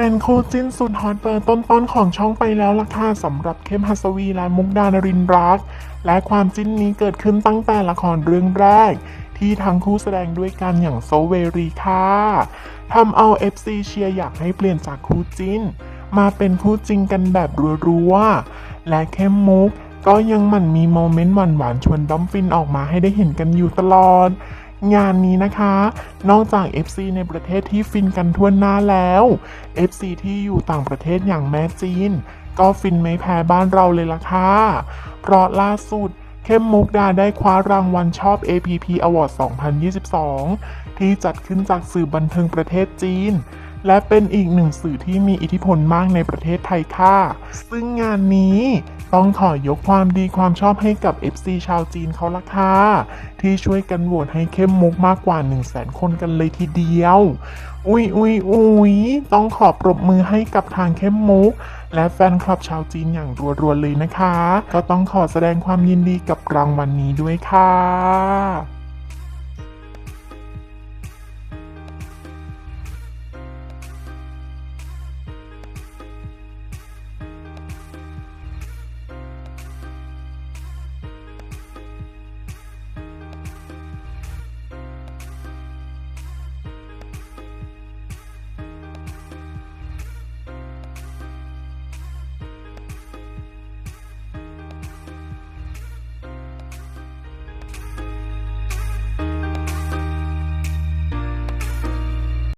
เป็นคู่จิ้นสุดฮอตเบอร์ต้นๆของช่องไปแล้วล่ะค่ะสำหรับเข้มหัสวีและมุกดานรินรัก และความจิ้นนี้เกิดขึ้นตั้งแต่ละครเรื่องแรก ที่ทั้งคู่แสดงด้วยกันอย่างโซเวรีค่ะทำเอา FC เชียร์อยากให้เปลี่ยนจากคู่จิ้น มาเป็นคู่จริงกันแบบรัวๆและเข้มมุกก็ยังหมั่นมีโมเมนต์หวานๆชวนด้อมฟินออกมาให้ได้เห็นกันอยู่ตลอด งานนี้นะคะ นอกจาก FC ในประเทศที่ฟินกันทั่วหน้าแล้ว FC ที่อยู่ต่างประเทศอย่างแม่จีน ก็ฟินไม่แพ้บ้านเราเลยล่ะค่ะ เพราะล่าสุดเข้มมุกดาได้คว้ารางวัลชอบ APP Award 2022 ที่จัดขึ้นจากสื่อบันเทิงประเทศจีน และเป็นอีกหนึ่งสื่อที่มีอิทธิพลมากในประเทศไทยค่ะ ซึ่งงานนี้ต้องขอยกความดีความชอบให้กับ FC ชาวจีนเขาละค่ะ ที่ช่วยกันโหวตให้เข้มมุกมากกว่า 1 0 0 0 0แสนคนกันเลยทีเดียว อุ๊ยอุ๊ยอุ๊ยต้องขอปรบมือให้กับทางเข้มมุก และแฟนคลับชาวจีนอย่างรัวๆเลยนะคะ ก็ต้องขอแสดงความยินดีกับรางวัลนนี้ด้วยค่ะ